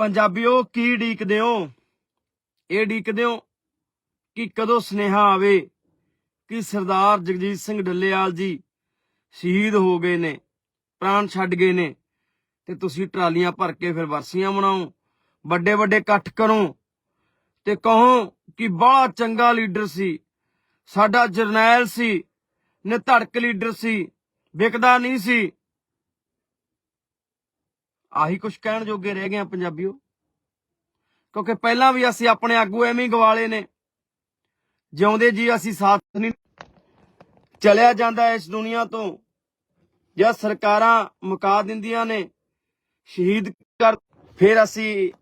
ਪੰਜਾਬੀਓ, ਕੀ ਡੀਕਦੇ ਹੋ? ਇਹ ਡੀਕਦੇ ਹੋ ਕਿ ਕਦੋਂ ਸੁਨੇਹਾ ਆਵੇ ਕਿ ਸਰਦਾਰ ਜਗਜੀਤ ਸਿੰਘ ਡੱਲੇਵਾਲ ਜੀ ਸ਼ਹੀਦ ਹੋ ਗਏ ਨੇ, ਪ੍ਰਾਣ ਛੱਡ ਗਏ ਨੇ ਤੇ ਤੁਸੀਂ ਟਰਾਲੀਆਂ ਭਰ ਕੇ ਫਿਰ ਵਰਸੀਆਂ ਮਨਾਓ ਵੱਡੇ ਵੱਡੇ ਇਕੱਠ ਕਰੋ ਤੇ ਕਹੋ ਕਿ ਬੜਾ ਚੰਗਾ ਲੀਡਰ ਸੀ, ਸਾਡਾ ਜਰਨੈਲ ਸੀ, ਨਿਧੜਕ ਲੀਡਰ ਸੀ, ਵਿਕਦਾ ਨਹੀਂ ਸੀ। ਆਹੀ ਕੁਝ ਕਹਿਣ ਜੋਗੇ ਰਹਿ ਗਏ ਆ ਪੰਜਾਬੀਓ। ਕਿਉਂਕਿ ਪਹਿਲਾਂ ਵੀ ਅਸੀਂ ਆਪਣੇ ਆਗੂ ਐਵੇਂ ਗਵਾਲੇ ਨੇ। ਜਿਉਂਦੇ ਜੀ ਅਸੀਂ ਸਾਥ ਨਹੀਂ। ਚਲਿਆ ਜਾਂਦਾ ਇਸ ਦੁਨੀਆ ਤੋਂ। ਜਾਂ ਸਰਕਾਰਾਂ ਮੁਕਾ ਦਿੰਦੀਆਂ ਨੇ, ਸ਼ਹੀਦ ਕਰ ਫਿਰ ਅਸੀਂ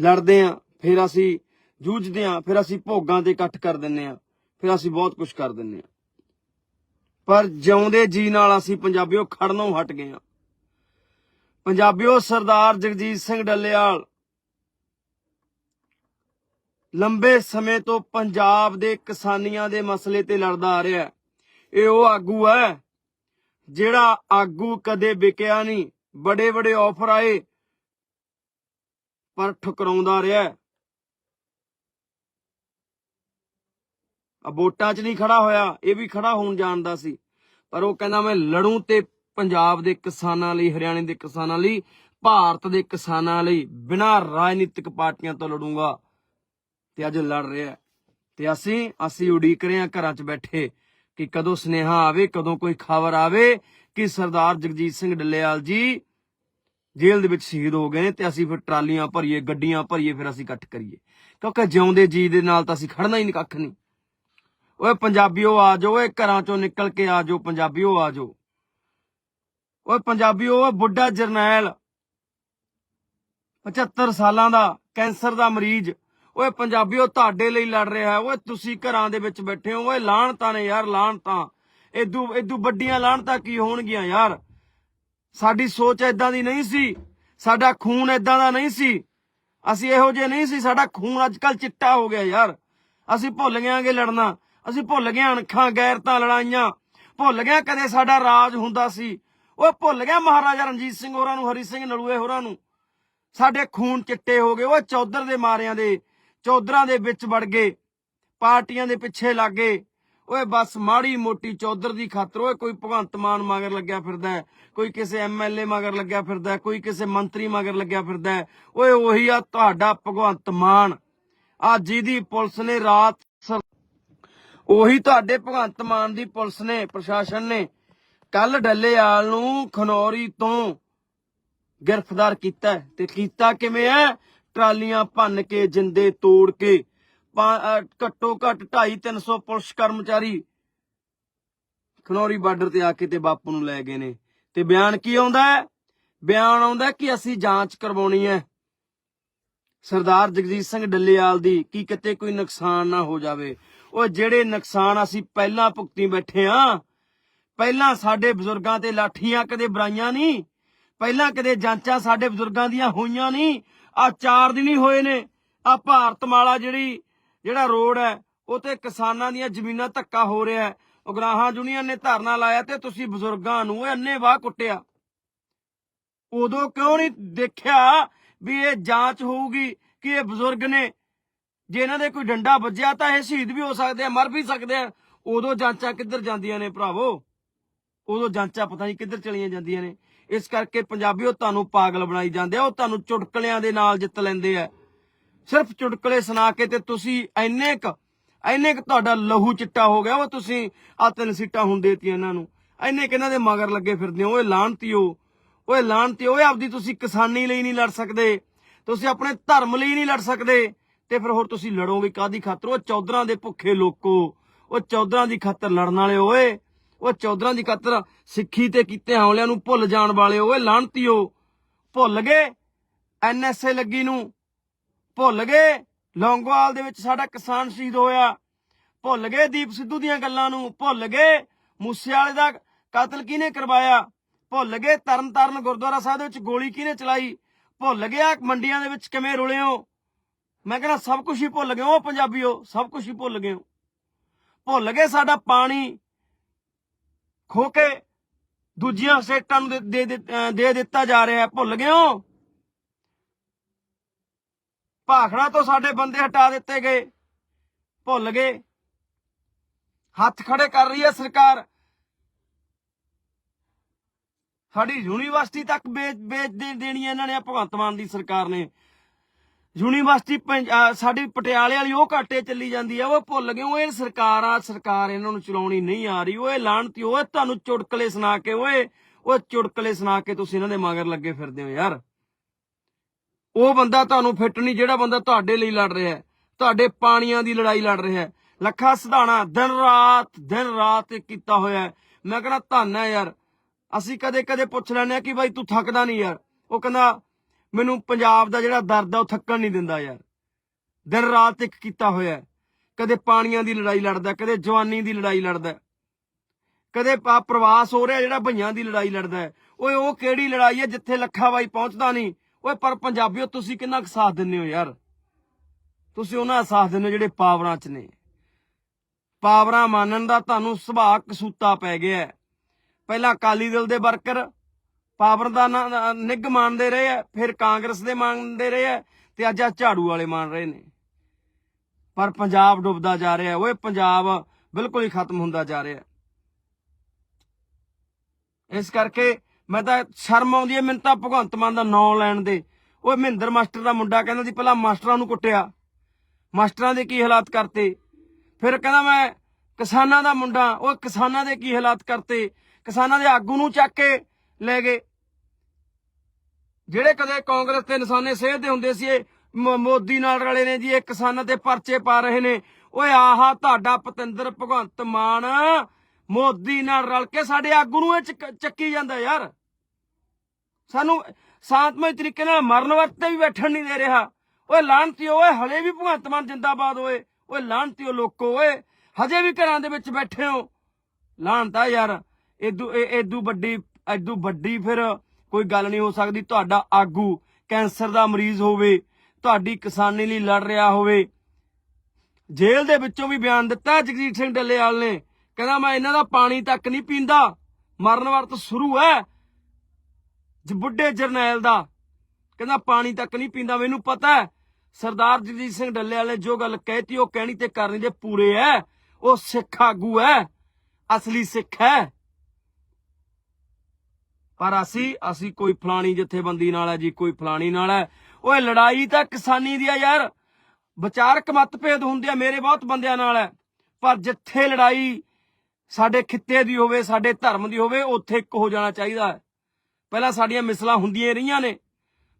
ਲੜਦੇ ਆਂ ਫਿਰ ਅਸੀਂ ਜੂਝਦੇ ਆਂ ਫਿਰ ਅਸੀਂ ਭੋਗਾਂ ਤੇ ਇਕੱਠ ਕਰ ਦਿੰਨੇ ਆ ਫਿਰ ਅਸੀਂ ਬਹੁਤ ਕੁਝ ਕਰ ਦਿੰਨੇ ਆ ਪਰ ਜਿਉਂਦੇ ਜੀ ਨਾਲ ਅਸੀਂ ਪੰਜਾਬੀਓ ਖੜਨੋਂ ਹਟ ਗਏ ਆਂ ਪੰਜਾਬੀਓ ਸਰਦਾਰ ਜਗਜੀਤ ਸਿੰਘ ਡੱਲੇਵਾਲ, ਲੰਬੇ ਸਮੇਂ ਤੋਂ ਪੰਜਾਬ ਦੇ ਕਿਸਾਨੀਆਂ ਦੇ ਮਸਲੇ ਤੇ ਲੜਦਾ ਆ ਰਿਹਾ ਇਹ ਉਹ ਆਗੂ ਹੈ ਜਿਹੜਾ ਆਗੂ ਕਦੇ ਵਿਕਿਆ ਨਹੀਂ ਬੜੇ ਬੜੇ ਆਫਰ ਆਏ, ਪਰ ਠੁਕਰਾਉਂਦਾ ਰਿਹਾ ਆ ਵੋਟਾਂ 'ਚ ਨਹੀਂ ਖੜਾ ਹੋਇਆ, ਇਹ ਵੀ ਖੜਾ ਹੋਣ ਜਾਣਦਾ ਸੀ, ਪਰ ਉਹ ਕਹਿੰਦਾ, ਮੈਂ ਲੜੂੰ ਤੇ ਪੰਜਾਬ ਦੇ ਕਿਸਾਨਾਂ ਲਈ, ਹਰਿਆਣੇ ਦੇ ਕਿਸਾਨਾਂ ਲਈ, ਭਾਰਤ ਦੇ ਕਿਸਾਨਾਂ ਲਈ ਬਿਨਾਂ ਰਾਜਨੀਤਿਕ ਪਾਰਟੀਆਂ ਤੋਂ ਲੜੂੰਗਾ। ਤੇ ਅੱਜ ਲੜ ਰਿਹਾ ਤੇ ਅਸੀਂ ਅਸੀਂ ਉਡੀਕ ਰਹੇ ਹਾਂ ਘਰਾਂ 'ਚ ਬੈਠੇ ਕਿ ਕਦੋਂ ਸੁਨੇਹਾ ਆਵੇ, ਕਦੋਂ ਕੋਈ ਖਬਰ ਆਵੇ ਕਿ ਸਰਦਾਰ ਜਗਜੀਤ ਸਿੰਘ ਡੱਲੇਵਾਲ ਜੀ ਜੇਲ੍ਹ ਦੇ ਵਿੱਚ ਸ਼ਹੀਦ ਹੋ ਗਏ ਨੇ ਤੇ ਅਸੀਂ ਫਿਰ ਟਰਾਲੀਆਂ ਭਰੀਏ, ਗੱਡੀਆਂ ਭਰੀਏ, ਫਿਰ ਅਸੀਂ ਇਕੱਠ ਕਰੀਏ। ਕਿਉਂਕਿ ਜਿਉਂਦੇ ਜੀ ਦੇ ਨਾਲ ਤਾਂ ਅਸੀਂ ਖੜਨਾ ਹੀ ਨਹੀਂ ਕੱਖ ਨਹੀਂ ਓਏ ਪੰਜਾਬੀਓ ਆ ਜਾਓ, ਓਏ ਘਰਾਂ ਚੋਂ ਨਿਕਲ ਕੇ ਆ ਜਾਓ, ਪੰਜਾਬੀਓ ਆ ਜਾਓ। ਓਏ ਪੰਜਾਬੀਓ ਓਏ ਬੁੱਢਾ ਜਰਨੈਲ। 75 ਸਾਲਾਂ ਦਾ, ਕੈਂਸਰ ਦਾ ਮਰੀਜ਼। ਓਏ ਪੰਜਾਬੀਓ ਤੁਹਾਡੇ ਲਈ ਲੜ ਰਿਹਾ ਹੈ। ਓਏ ਤੁਸੀਂ ਘਰਾਂ ਦੇ ਵਿੱਚ ਬੈਠੇ ਹੋ। ਓਏ ਲਾਹਣਤਾਂ ਨੇ ਯਾਰ ਲਾਹਣਤਾਂ ਇਦੂ ਇਦੂ ਵੱਡੀਆਂ ਲਾਹਣਤਾਂ ਕੀ ਹੋਣਗੀਆਂ ਯਾਰ? ਸਾਡੀ ਸੋਚ ਐਦਾਂ ਦੀ ਨਹੀਂ ਸੀ। ਸਾਡਾ ਖੂਨ ਐਦਾਂ ਦਾ ਨਹੀਂ ਸੀ। ਅਸੀਂ ਇਹੋ ਜਿਹੇ ਨਹੀਂ ਸੀ। ਸਾਡਾ ਖੂਨ ਅੱਜ ਕੱਲ ਚਿੱਟਾ ਹੋ ਗਿਆ ਯਾਰ। ਅਸੀਂ ਭੁੱਲ ਗਿਆਂਗੇ ਲੜਨਾ। ਅਸੀਂ ਭੁੱਲ ਗਏ ਅਣਖਾਂ, ਗੈਰਤਾਂ, ਲੜਾਈਆਂ। ਭੁੱਲ ਗਿਆ ਕਦੇ ਸਾਡਾ ਰਾਜ ਹੁੰਦਾ ਸੀ। ਓਏ ਭੁੱਲ ਗਿਆ ਮਹਾਰਾਜਾ ਰਣਜੀਤ ਸਿੰਘ ਹੋਰਾਂ ਨੂੰ, ਹਰੀ ਸਿੰਘ ਨਲੂਏ ਹੋਰਾਂ ਨੂੰ। ਸਾਡੇ ਖੂਨ ਚਿੱਟੇ ਹੋ ਗਏ। ਓਏ ਚੌਧਰ ਦੇ ਮਾਰਿਆਂ ਦੇ, ਚੌਧਰਾਂ ਦੇ ਵਿੱਚ ਵੜ ਗਏ। ਪਾਰਟੀਆਂ ਦੇ ਪਿੱਛੇ ਲੱਗ ਗਏ। ਓਏ ਬਸ ਮਾੜੀ ਮੋਟੀ ਚੌਧਰ ਦੀ ਖਾਤਰ, ਓਏ ਕੋਈ ਭਗਵੰਤ ਮਾਨ ਮਗਰ ਲੱਗਿਆ ਫਿਰਦਾ ਕੋਈ ਕਿਸੇ ਐਮਐਲਏ ਮਗਰ ਲੱਗਿਆ ਫਿਰਦਾ ਕੋਈ ਕਿਸੇ ਮੰਤਰੀ ਮਗਰ ਲੱਗਿਆ ਫਿਰਦਾ ਹੈ। ਓਏ ਉਹੀ ਆ ਤੁਹਾਡਾ ਭਗਵੰਤ ਮਾਨ। ਆ ਜਿਹਦੀ ਪੁਲਿਸ ਨੇ ਰਾਤ ਸ- ਉਹੀ ਤੁਹਾਡੇ ਭਗਵੰਤ ਮਾਨ ਦੀ ਪੁਲਿਸ ਨੇ, ਪ੍ਰਸ਼ਾਸਨ ਨੇ ਕੱਲ ਡੱਲੇਵਾਲ ਨੂੰ ਖਨੌਰੀ ਤੋਂ ਗ੍ਰਿਫਤਾਰ ਕੀਤਾ ਹੈ। ਤੇ ਕੀਤਾ ਕਿਵੇਂ ਹੈ? ਟਰਾਲੀਆਂ ਭੰਨ ਕੇ, ਜਿੰਦੇ ਤੋੜ ਕੇ, ਪਾ- ਅਹ ਘੱਟੋ ਘੱਟ 2.5 300 ਪੁਲਿਸ ਕਰਮਚਾਰੀ ਖਨੌਰੀ ਬਾਰਡਰ ਤੇ ਆ ਕੇ ਤੇ ਬਾਪੂ ਨੂੰ ਲੈ ਗਏ ਨੇ। ਤੇ ਬਿਆਨ ਕੀ ਆਉਂਦਾ ਹੈ? ਬਿਆਨ ਆਉਂਦਾ ਕਿ ਅਸੀਂ ਜਾਂਚ ਕਰਵਾਉਣੀ ਹੈ। ਸਰਦਾਰ ਜਗਜੀਤ ਸਿੰਘ ਡੱਲੇਵਾਲ ਦੀ ਕੀ ਕਿਤੇ ਕੋਈ ਨੁਕਸਾਨ ਨਾ ਹੋ ਜਾਵੇ। ਉਹ ਜਿਹੜੇ ਨੁਕਸਾਨ ਅਸੀਂ ਪਹਿਲਾਂ ਭੁਗਤੀ ਬੈਠੇ ਆ ਪਹਿਲਾਂ ਸਾਡੇ ਬਜ਼ੁਰਗਾਂ ਤੇ ਲਾਠੀਆਂ ਕਦੇ ਬਰਾਈਆਂ ਨਹੀਂ, ਪਹਿਲਾਂ ਕਦੇ ਜਾਂਚਾਂ ਸਾਡੇ ਬਜ਼ੁਰਗਾਂ ਦੀਆਂ ਹੋਈਆਂ ਨਹੀਂ ਆ ਚਾਰ ਦਿਨ ਹੀ ਹੋਏ ਨੇ ਆ ਭਾਰਤਮਾਲਾ ਜਿਹੜੀ, ਜਿਹੜਾ ਰੋਡ ਹੈ, ਉਹ ਤੇ ਕਿਸਾਨਾਂ ਦੀਆਂ ਜ਼ਮੀਨਾਂ ਧੱਕਾ ਹੋ ਰਿਹਾ ਹੈ। ਉਗਰਾਹਾਂ ਯੂਨੀਅਨ ਨੇ ਧਰਨਾ ਲਾਇਆ ਤੇ ਤੁਸੀਂ ਬਜ਼ੁਰਗਾਂ ਨੂੰ ਇਹ ਅੰਨੇ ਵਾਹ ਕੁੱਟਿਆ। ਉਦੋਂ ਕਿਉਂ ਨਹੀਂ ਦੇਖਿਆ ਵੀ ਇਹ ਜਾਂਚ ਹੋਊਗੀ ਕਿ ਇਹ ਬਜ਼ੁਰਗ ਨੇ, ਜੇ ਇਹਨਾਂ ਦੇ ਕੋਈ ਡੰਡਾ ਵੱਜਿਆ ਤਾਂ ਇਹ ਸ਼ਹੀਦ ਵੀ ਹੋ ਸਕਦੇ ਆ, ਮਰ ਵੀ ਸਕਦੇ ਆ। ਉਦੋਂ ਜਾਂਚਾਂ ਕਿੱਧਰ ਜਾਂਦੀਆਂ ਨੇ ਭਰਾਵੋ? ਉਦੋਂ ਜਾਂਚਾਂ ਪਤਾ ਨਹੀਂ ਕਿੱਧਰ ਚਲੀਆਂ ਜਾਂਦੀਆਂ ਨੇ। ਇਸ ਕਰਕੇ ਪੰਜਾਬੀਓ ਤੁਹਾਨੂੰ ਪਾਗਲ ਬਣਾਈ ਜਾਂਦੇ ਆ, ਉਹ ਤੁਹਾਨੂੰ ਚੁਟਕਲਿਆਂ ਦੇ ਨਾਲ ਜਿੱਤ ਲੈਂਦੇ ਆ। ਸਿਰਫ ਚੁਟਕਲੇ ਸੁਣਾ ਕੇ ਤੇ ਤੁਸੀਂ ਐਨੇ ਕ ਐਨੇ ਕ ਤੁਹਾਡਾ ਲਹੂ ਚਿੱਟਾ ਹੋ ਗਿਆ ਉਹ ਤੁਸੀਂ ਆ ਤਿੰਨ ਸੀਟਾਂ ਹੁਣ ਦੇਤੀਆਂ ਇਹਨਾਂ ਨੂੰ। ਐਨੇ ਕਿ ਇਹਨਾਂ ਦੇ ਮਗਰ ਲੱਗੇ ਫਿਰਦੇ ਹੋ, ਓਏ ਲਾਹਣਤੀਓ ਓਏ ਲਾਹਣਤੀਓ ਓਏ ਆਪਦੀ ਤੁਸੀਂ ਕਿਸਾਨੀ ਲਈ ਨਹੀਂ ਲੜ ਸਕਦੇ, ਤੁਸੀਂ ਆਪਣੇ ਧਰਮ ਲਈ ਨਹੀਂ ਲੜ ਸਕਦੇ, ਤੇ ਫਿਰ ਹੋਰ ਤੁਸੀਂ ਲੜੋਗੇ ਕਾਦੀ ਖਾਤਰ? ਉਹ ਚੌਧਰਾਂ ਦੇ ਭੁੱਖੇ ਲੋਕੋ, ਉਹ ਚੌਧਰਾਂ ਦੀ ਖਾਤਰ ਲੜਨ ਵਾਲੇ ਓਏ। ਉਹ ਚੌਧਰਾਂ ਦੀ ਖਾਤਰ ਸਿੱਖੀ ਤੇ ਕੀਤੇ ਹਮਲਿਆਂ ਨੂੰ ਭੁੱਲ ਜਾਣ ਵਾਲੇ ਓਏ ਲਾਹਣਤੀਓ ਭੁੱਲ ਗਏ। ਐਨਐਸਏ ਲੱਗੀ ਨੂੰ। ਭੁੱਲ ਗਏ। ਲੌਂਗੋਵਾਲ ਦੇ ਵਿੱਚ ਸਾਡਾ ਕਿਸਾਨ ਸ਼ਹੀਦ ਹੋਇਆ। ਭੁੱਲ ਗਏ ਦੀਪ ਸਿੱਧੂ ਦੀਆਂ ਗੱਲਾਂ ਨੂੰ। ਭੁੱਲ ਗਏ। ਮੂਸੇਵਾਲੇ ਦਾ ਕਤਲ ਕਿਹਨੇ ਕਰਵਾਇਆ? ਭੁੱਲ ਗਏ। ਤਰਨਤਾਰਨ ਗੁਰਦੁਆਰਾ ਸਾਹਿਬ ਦੇ ਵਿੱਚ ਗੋਲੀ ਕਿਹਨੇ ਚਲਾਈ? ਭੁੱਲ ਗਿਆ ਮੰਡੀਆਂ ਦੇ ਵਿੱਚ ਕਿਵੇਂ ਰੁਲੇ ਹੋ? ਮੈਂ ਕਹਿੰਦਾ, ਸਭ ਕੁਝ ਹੀ ਭੁੱਲ ਗਏ ਹੋ ਪੰਜਾਬੀਓ। ਸਭ ਕੁਝ ਹੀ ਭੁੱਲ ਗਏ ਹੋ। ਭੁੱਲ ਗਏ ਸਾਡਾ ਪਾਣੀ। ਖੋ ਕੇ ਦੂਜੀਆਂ ਸਟੇਟਾਂ ਨੂੰ ਦੇ- ਦੇ ਦਿੱਤਾ ਜਾ ਰਿਹਾ ਹੈ ਭੁੱਲ ਗਏ ਹੋ? ਭਾਖੜਾ ਤੋਂ ਸਾਡੇ ਬੰਦੇ ਹਟਾ ਦਿੱਤੇ ਗਏ, ਭੁੱਲ ਗਏ। ਹੱਥ ਖੜੇ ਕਰ ਰਹੀ ਹੈ ਸਰਕਾਰ। ਸਾਡੀ ਯੂਨੀਵਰਸਿਟੀ ਤੱਕ ਵੇਚ ਵੇਚ ਦੇਣੀ ਇਹਨਾਂ ਨੇ, ਭਗਵੰਤ ਮਾਨ ਦੀ ਸਰਕਾਰ ਨੇ। ਯੂਨੀਵਰਸਿਟੀ ਸਾਡੀ ਪਟਿਆਲੇ ਵਾਲੀ ਉਹ ਘਾਟੇ ਚੱਲੀ ਜਾਂਦੀ ਆ, ਉਹ ਭੁੱਲ ਗਏ, ਉਹ ਇਹ ਸਰਕਾਰ ਆ, ਸਰਕਾਰ ਇਹਨਾਂ ਨੂੰ ਚਲਾਉਣੀ ਨਹੀਂ ਆ ਰਹੀ ਓਏ ਲਾਣਤੀ ਓਏ ਤੁਹਾਨੂੰ ਚੁਟਕਲੇ ਸੁਣਾ ਕੇ, ਓਏ, ਉਹ ਚੁਟਕਲੇ ਸੁਣਾ ਕੇ ਤੁਸੀਂ ਇਹਨਾਂ ਦੇ ਮਗਰ ਲੱਗੇ ਫਿਰਦੇ ਹੋ ਯਾਰ। ਉਹ ਬੰਦਾ ਤੁਹਾਨੂੰ ਫਿੱਟ ਨਹੀਂ, ਜਿਹੜਾ ਬੰਦਾ ਤੁਹਾਡੇ ਲਈ ਲੜ ਰਿਹਾ ਹੈ, ਤੁਹਾਡੇ ਪਾਣੀਆਂ ਦੀ ਲੜਾਈ ਲੜ ਰਿਹਾ ਹੈ। ਲੱਖਾ ਸਿਧਾਣਾ ਦਿਨ ਰਾਤ ਦਿਨ ਰਾਤ ਕੀਤਾ ਹੋਇਆ ਮੈਂ ਕਹਿੰਦਾ ਧੰਨ ਹੈ ਯਾਰ। ਅਸੀਂ ਕਦੇ ਕਦੇ ਪੁੱਛ ਲੈਣੇ ਆ ਕਿ ਬਾਈ ਤੂੰ ਥੱਕਦਾ ਨਹੀਂ ਯਾਰ। ਉਹ ਕਹਿੰਦਾ ਮੈਨੂੰ ਪੰਜਾਬ ਦਾ ਜਿਹੜਾ ਦਰਦ ਆ ਉਹ ਥੱਕਣ ਨਹੀਂ ਦਿੰਦਾ ਯਾਰ। ਦਿਨ ਰਾਤ ਇੱਕ ਕੀਤਾ ਹੋਇਆ ਕਦੇ ਪਾਣੀਆਂ ਦੀ ਲੜਾਈ ਲੜਦਾ ਕਦੇ ਜਵਾਨੀ ਦੀ ਲੜਾਈ ਲੜਦਾ ਕਦੇ ਆ ਪ੍ਰਵਾਸ ਹੋ ਰਿਹਾ ਜਿਹੜਾ ਭਈਆਂ ਦੀ ਲੜਾਈ ਲੜਦਾ ਓਏ, ਉਹ ਕਿਹੜੀ ਲੜਾਈ ਹੈ ਜਿੱਥੇ ਲੱਖਾ ਬਾਈ ਪਹੁੰਚਦਾ ਨਹੀਂ? ਓਏ, ਪਰ ਪੰਜਾਬੀਓ, ਤੁਸੀਂ ਕਿੰਨਾ ਕੁ ਸਾਥ ਦਿੰਦੇ ਹੋ ਯਾਰ? ਤੁਸੀਂ ਉਹਨਾਂ ਦਾ ਸਾਥ ਦਿੰਦੇ ਹੋ ਜਿਹੜੇ ਪਾਵਰਾਂ 'ਚ ਨੇ। ਪਾਵਰਾਂ ਮੰਨਣ ਦਾ ਤੁਹਾਨੂੰ ਸੁਭਾਅ ਕਸੂਤਾ ਪੈ ਗਿਆ ਪਹਿਲਾਂ ਅਕਾਲੀ ਦਲ ਦੇ ਵਰਕਰ ਪਾਵਰ ਦਾ ਨਾ- ਨਿੱਘ ਮੰਨਦੇ ਰਹੇ ਆ, ਫਿਰ ਕਾਂਗਰਸ ਦੇ ਮੰਨਦੇ ਰਹੇ ਆ, ਤੇ ਅੱਜ ਆ ਝਾੜੂ ਵਾਲੇ ਮੰਨ ਰਹੇ ਨੇ। ਪਰ ਪੰਜਾਬ ਡੁੱਬਦਾ ਜਾ ਰਿਹਾ ਓਏ, ਪੰਜਾਬ ਬਿਲਕੁਲ ਹੀ ਖਤਮ ਹੁੰਦਾ ਜਾ ਰਿਹਾ ਇਸ ਕਰਕੇ ਮੈਂ ਤਾਂ ਸ਼ਰਮ ਆਉਂਦੀ ਹੈ, ਮੈਨੂੰ ਤਾਂ ਭਗਵੰਤ ਮਾਨ ਦਾ ਨਾਂ ਲੈਣ ਦੇ। ਓਏ, ਮਹਿੰਦਰ ਮਾਸਟਰ ਦਾ ਮੁੰਡਾ ਕਹਿੰਦਾ ਸੀ, ਪਹਿਲਾਂ ਮਾਸਟਰਾਂ ਨੂੰ ਕੁੱਟਿਆ। ਮਾਸਟਰਾਂ ਦੇ ਕੀ ਹਾਲਾਤ ਕਰਤੇ? ਫਿਰ ਕਹਿੰਦਾ ਮੈਂ ਕਿਸਾਨਾਂ ਦਾ ਮੁੰਡਾ ਉਹ ਕਿਸਾਨਾਂ ਦੇ ਕੀ ਹਾਲਾਤ ਕਰਤੇ? ਕਿਸਾਨਾਂ ਦੇ ਆਗੂ ਨੂੰ ਚੱਕ ਕੇ ਲੈ ਗਏ। ਜਿਹੜੇ ਕਦੇ ਕਾਂਗਰਸ ਤੇ ਨਿਸ਼ਾਨੇ ਸੇਧਦੇ ਹੁੰਦੇ ਸੀ, ਇਹ ਮੋਦੀ ਨਾਲ ਰਲੇ ਨੇ ਜੀ, ਇਹ ਕਿਸਾਨਾਂ ਤੇ ਪਰਚੇ ਪਾ ਰਹੇ ਨੇ। ਓਏ ਆਹਾ, ਤੁਹਾਡਾ ਪਤੰਦਰ ਭਗਵੰਤ ਮਾਨ ਮੋਦੀ ਨਾਲ ਰਲ ਕੇ ਸਾਡੇ ਆਗੂ ਨੂੰ ਇਹ ਚੱਕੀ ਜਾਂਦਾ ਯਾਰ। ਸਾਨੂੰ ਸ਼ਾਂਤਮਈ ਤਰੀਕੇ ਨਾਲ ਮਰਨ ਵਕਤ ਵੀ ਬੈਠਣ ਨਹੀਂ ਦੇ ਰਿਹਾ। ਓਏ ਲਾਂਤੀਓ ਓਏ, ਹਲੇ ਵੀ ਭਗਵੰਤ ਮਾਨ ਜਿੰਦਾਬਾਦ ਓਏ। ਓਏ ਲਾਂਤੀਓ ਲੋਕੋ ਓਏ, ਹਜੇ ਵੀ ਘਰਾਂ ਦੇ ਵਿੱਚ ਬੈਠੇ ਹੋ। ਲਾਂਤਾ ਯਾਰ ਇਦੂ ਇਦੂ ਵੱਡੀ ਇਦੂ ਵੱਡੀ ਫਿਰ ਕੋਈ ਗੱਲ ਨਹੀਂ ਹੋ ਸਕਦੀ, ਤੁਹਾਡਾ ਆਗੂ ਕੈਂਸਰ ਦਾ ਮਰੀਜ਼ ਹੋਵੇ, ਤੁਹਾਡੀ ਕਿਸਾਨੀ ਲਈ ਲੜ ਰਿਹਾ ਹੋਵੇ। ਜੇਲ੍ਹ ਦੇ ਵਿੱਚੋਂ ਵੀ ਬਿਆਨ ਦਿੱਤਾ ਜਗਜੀਤ ਸਿੰਘ ਡੱਲੇਵਾਲ ਨੇ, ਕਹਿੰਦਾ ਮੈਂ ਇਹਨਾਂ ਦਾ ਪਾਣੀ ਤੱਕ ਨਹੀਂ ਪੀਂਦਾ, ਮਰਨ ਵਰਤ ਸ਼ੁਰੂ ਹੈ। ਬੁੱਢੇ ਜਰਨੈਲ ਦਾ, ਕਹਿੰਦਾ ਪਾਣੀ ਤੱਕ ਨਹੀਂ ਪੀਂਦਾ, ਮੈਨੂੰ ਪਤਾ ਹੈ, ਸਰਦਾਰ ਜਗਜੀਤ ਸਿੰਘ ਡੱਲੇਵਾਲ ਨੇ ਜੋ ਗੱਲ ਕਹਿਤੀ, ਉਹ ਕਹਿਣੀ ਤੇ ਕਰਨੀ ਦੇ ਪੂਰੇ ਹੈ, ਉਹ ਸਿੱਖ ਆਗੂ ਹੈ, ਅਸਲੀ ਸਿੱਖ ਹੈ। ਪਰ ਅਸੀਂ ਅਸੀਂ ਕੋਈ ਫਲਾਣੀ ਜਥੇਬੰਦੀ ਨਾਲ ਹੈ ਜੀ, ਕੋਈ ਫਲਾਣੀ ਨਾਲ ਹੈ। ਓਏ, ਲੜਾਈ ਤਾਂ ਕਿਸਾਨੀ ਦੀ ਆ ਯਾਰ। ਵਿਚਾਰਕ ਮਤਭੇਦ ਹੁੰਦੇ ਆ, ਮੇਰੇ ਬਹੁਤ ਬੰਦਿਆਂ ਨਾਲ ਹੈ। ਪਰ ਜਿੱਥੇ ਲੜਾਈ ਸਾਡੇ ਖਿੱਤੇ ਦੀ ਹੋਵੇ, ਸਾਡੇ ਧਰਮ ਦੀ ਹੋਵੇ, ਉੱਥੇ ਇੱਕ ਹੋ ਜਾਣਾ ਚਾਹੀਦਾ ਹੈ। ਪਹਿਲਾਂ ਸਾਡੀਆਂ ਮਿਸਲਾਂ ਹੁੰਦੀਆਂ ਰਹੀਆਂ ਨੇ।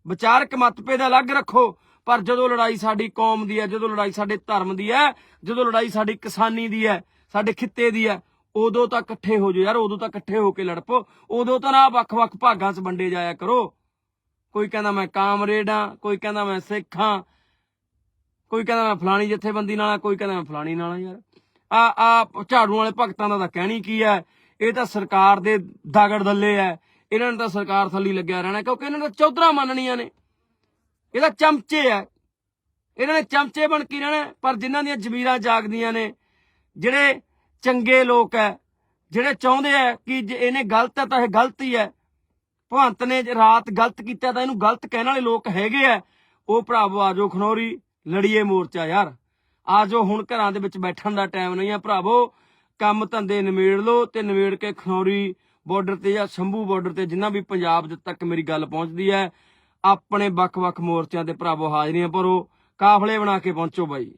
ਵਿਚਾਰਕ ਮਤਭੇਦ ਅਲੱਗ ਰੱਖੋ। ਪਰ ਜਦੋਂ ਲੜਾਈ ਸਾਡੀ ਕੌਮ ਦੀ ਹੈ, ਜਦੋਂ ਲੜਾਈ ਸਾਡੇ ਧਰਮ ਦੀ ਹੈ, ਜਦੋਂ ਲੜਾਈ ਸਾਡੀ ਕਿਸਾਨੀ ਦੀ ਹੈ, ਸਾਡੇ ਖਿੱਤੇ ਦੀ ਹੈ ਉਦੋਂ ਤਾਂ ਇਕੱਠੇ ਹੋ ਜਾਓ ਯਾਰ, ਉਦੋਂ ਤਾਂ ਇਕੱਠੇ ਹੋ ਕੇ ਲੜ ਪੋ ਉਦੋਂ ਤਾਂ ਨਾ ਵੱਖ-ਵੱਖ ਭਾਗਾਂ 'ਚ ਵੰਡੇ ਜਾਇਆ ਕਰੋ। ਕੋਈ ਕਹਿੰਦਾ ਮੈਂ ਕਾਮਰੇਡ ਆ, ਕੋਈ ਕਹਿੰਦਾ ਮੈਂ ਸਿੱਖ ਹਾਂ ਕੋਈ ਕਹਿੰਦਾ ਮੈਂ ਫਲਾਣੀ ਜਥੇਬੰਦੀ ਨਾਲ ਕੋਈ ਕਹਿੰਦਾ ਮੈਂ ਫਲਾਣੀ ਨਾਲ ਯਾਰ। ਆ ਆ ਝਾੜੂ ਵਾਲੇ ਭਗਤਾਂ ਦਾ ਤਾਂ ਕਹਿਣੀ ਕੀ ਹੈ ਇਹ ਤਾਂ ਸਰਕਾਰ ਦੇ ਦਾਗੜ ਦੱਲੇ ਐ। ਇਹਨਾਂ ਨੂੰ ਤਾਂ ਸਰਕਾਰ ਥੱਲੀ ਲੱਗਿਆ ਰਹਿਣਾ, ਕਿਉਂਕਿ ਇਹਨਾਂ ਨੇ ਚੌਧਰਾ ਮੰਨਣੀਆਂ ਨੇ। ਇਹ ਤਾਂ ਚਮਚੇ ਐ। ਇਹਨਾਂ ਨੇ ਚਮਚੇ ਬਣ ਕੇ ਰਹਿਣਾ, ਪਰ ਜਿਨ੍ਹਾਂ ਦੀਆਂ ਜ਼ਮੀਰਾਂ ਜਾਗਦੀਆਂ ਨੇ, ਜਿਹੜੇ ਚੰਗੇ ਲੋਕ ਐ। ਜਿਹੜੇ ਚਾਹੁੰਦੇ ਐ ਕਿ ਜੇ ਇਹਨੇ ਗਲਤ ਹੈ ਤਾਂ ਇਹ ਗਲਤ ਹੀ ਐ। ਭਗਵੰਤ ਨੇ ਜੇ ਰਾਤ ਗਲਤ ਕੀਤਾ ਤਾਂ ਇਹਨੂੰ ਗਲਤ ਕਹਿਣ ਵਾਲੇ ਲੋਕ ਹੈਗੇ ਐ। ਉਹ ਭਰਾਵੋ ਆਜੋ ਖਨੌਰੀ, ਲੜੀਏ ਮੋਰਚਾ ਯਾਰ। ਆਜੋ ਹੁਣ ਘਰਾਂ ਦੇ ਵਿੱਚ ਬੈਠਣ ਦਾ ਟਾਈਮ ਨਹੀਂ ਆ ਭਰਾਵੋ। ਕੰਮ ਧੰਦੇ ਨਿਮੇੜ ਲਓ ਤੇ ਨਿਮੇੜ ਕੇ ਖਨੌਰੀ ਬਾਰਡਰ ਤੇ ਜਾਂ ਸ਼ੰਭੂ ਬਾਰਡਰ ਤੇ ਜਿੰਨਾ ਵੀ ਪੰਜਾਬ ਦੇ ਤੱਕ ਮੇਰੀ ਗੱਲ ਪਹੁੰਚਦੀ ਹੈ ਆਪਣੇ ਵੱਖ-ਵੱਖ ਮੋਰਚਿਆਂ ਤੇ ਭਰਾਵੋ ਹਾਜ਼ਰੀਆਂ ਭਰੋ। ਕਾਫਲੇ ਬਣਾ ਕੇ ਪਹੁੰਚੋ ਬਾਈ।